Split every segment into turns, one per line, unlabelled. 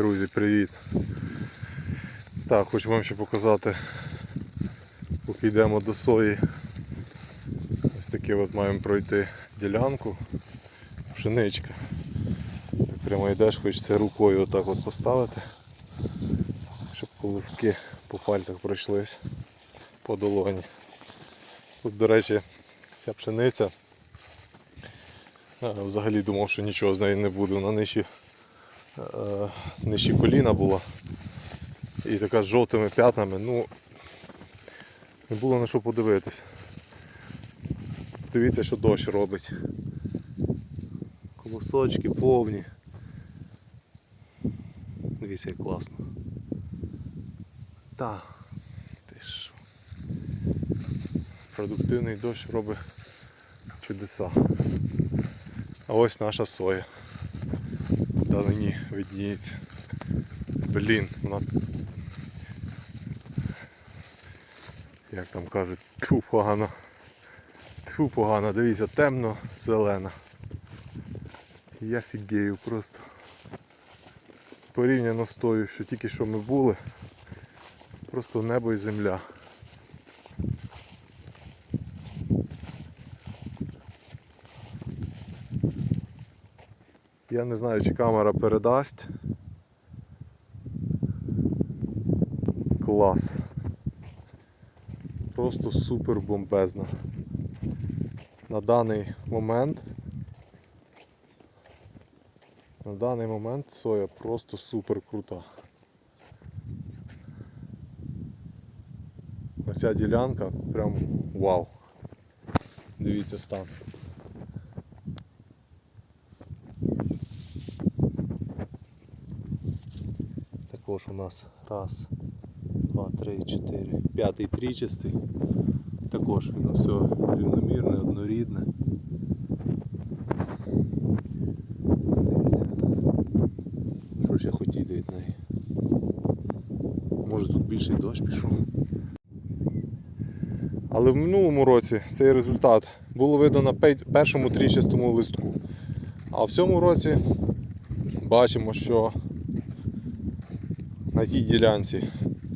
Друзі, привіт! Так, хочу вам ще показати, поки йдемо до сої. Ось таке от маємо пройти ділянку. Пшеничка. Так прямо йдеш, хочеться рукою отак от поставити, щоб колоски по пальцях пройшлись по долоні. Тут, до речі, ця пшениця. Взагалі думав, що нічого з неї не буде. Вона нижче нижче коліна була. І така з жовтими п'ятнами. Ну, не було на що подивитись. Дивіться, що дощ робить. Колосочки повні. Дивіться, як класно. Та, ти що. Продуктивний дощ робить чудеса. А ось наша соя. Вдалині видніється. Блін, вона. Як там кажуть, тьфу погано. Тьфу погано, дивіться, темно, зелена. Я фігею просто. Порівняно з тою, що тільки що ми були. Просто небо і земля. Я не знаю, чи камера передасть. Клас. Просто супер бомбезна. На даний момент. На даний момент соя просто супер крута. Оця ділянка прям вау. Дивіться стан. Також у нас раз, два, три, чотири, п'ятий трічастий. Також воно все рівномірне, однорідне. Дивіться. Що ж я хотіти від неї? Може тут більший дощ пішов. Але в минулому році цей результат було пей- першому трічастому листку. А в цьому році бачимо, що на тій ділянці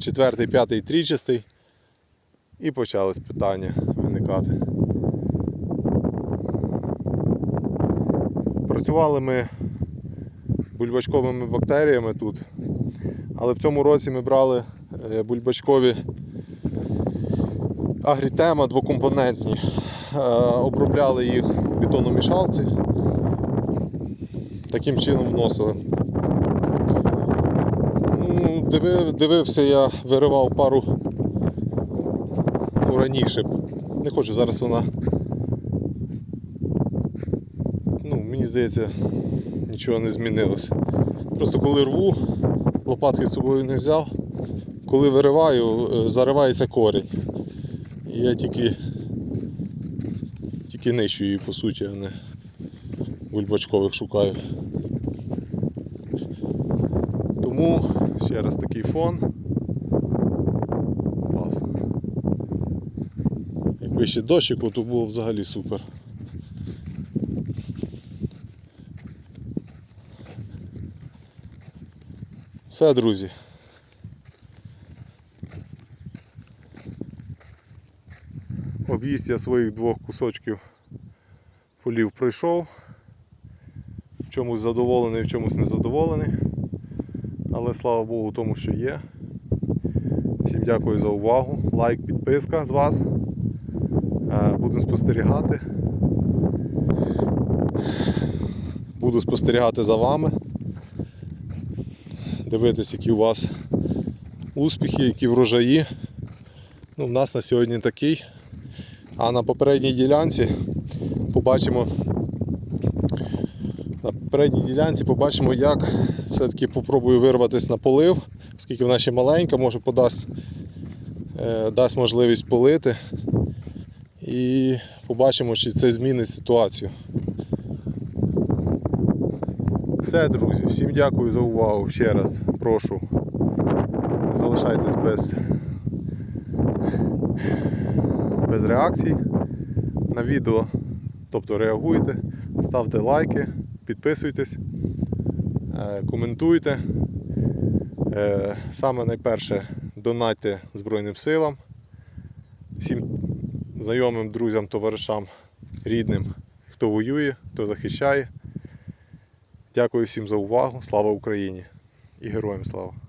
четвертий, п'ятий, трічастий і почались питання виникати. Працювали ми бульбачковими бактеріями тут, але в цьому році ми брали е, бульбачкові агрітема двокомпонентні, Е, обробляли їх в бетономішалці, таким чином вносили. Дивив, дивився я, виривав пару раніше. Не хочу, зараз вона. Ну, мені здається, нічого не змінилося. Просто коли рву, лопатки з собою не взяв, коли вириваю, е, заривається корінь. Я тільки, тільки нищу її по суті, а не бульбачкових шукаю. Тому ще раз такий фон. Клас. Якби ще дощику, то було взагалі супер. Все, друзі. Об'їзд я своїх двох кусочків полів пройшов. В чомусь задоволений, в чомусь незадоволений. Але слава Богу тому, що є. Всім дякую за увагу. Лайк, підписка з вас. Е, Будемо спостерігати. Буду спостерігати за вами. Дивитись, які у вас успіхи, які врожаї. Ну, в нас на сьогодні такий. А на попередній ділянці побачимо. На попередній ділянці побачимо, як все-таки попробую вирватися на полив, оскільки вона ще маленька, може подасть е, дасть можливість полити. І побачимо, чи це змінить ситуацію. Все, друзі, всім дякую за увагу. Ще раз прошу. Залишайтесь без, без реакцій на відео. Тобто реагуйте, ставте лайки, підписуйтесь, е, коментуйте. Е, Саме найперше донайте Збройним силам, всім знайомим, друзям, товаришам, рідним, хто воює, хто захищає. Дякую всім за увагу. Слава Україні і героям слава!